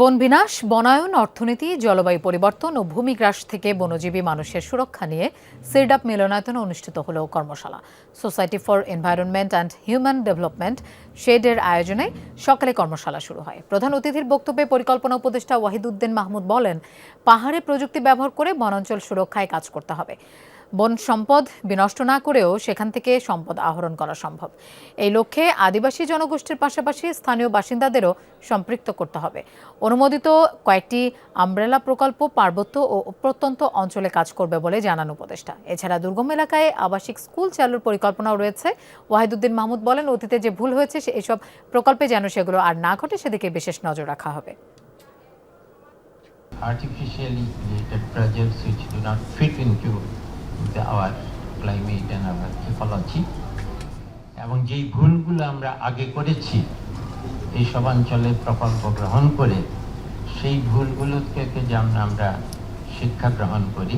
বন বিনাশ, বনায়ন, অর্থনীতি, জলবায়ু পরিবর্তন ও ভূমি ভূমিগ্রাস থেকে বনজীবী মানুষের সুরক্ষা নিয়ে সিরডাপ মিলনায়তনে অনুষ্ঠিত হল কর্মশালা। Society for environment and human development শেডের আয়োজনে সকালে কর্মশালা শুরু হয়। প্রধান অতিথির বক্তব্যে পরিকল্পনা উপদেষ্টা ওয়াহিদুদ্দিন মাহমুদ বলেন, পাহাড়ে প্রযুক্তি ব্যবহার করে বনাঞ্চল সুরক্ষায় কাজ করতে হবে। বন সম্পদ বিনষ্ট না করেও সেখান থেকে সম্পদ আহরণ করা সম্ভব। এই লক্ষ্যে আদিবাসী জনগোষ্ঠীর পাশাপাশি স্থানীয় বাসিন্দাদেরও সম্পৃক্ত করতে হবে। অনুমোদিত কয়েকটি আমব্রেলা প্রকল্প পার্বত্য ও প্রত্যন্ত অঞ্চলে কাজ করবে বলে জানান উপদেষ্টা। এছাড়া দুর্গম এলাকায় আবাসিক স্কুল চালুর পরিকল্পনাও রয়েছে। ওয়াহিদুদ্দিন মাহমুদ বলেন, অতীতে যে ভুল হয়েছে এসব প্রকল্পে যেন সেগুলো আর না ঘটে, সেদিকে বিশেষ নজর রাখা হবে। Artificially created pressures which do not fit into the, our climate and our এবং যেই ভুলগুলো আমরা আগে করেছি এই সব অঞ্চলে প্রকল্প গ্রহণ করে সেই ভুলগুলো থেকে যেমন আমরা শিক্ষা গ্রহণ করি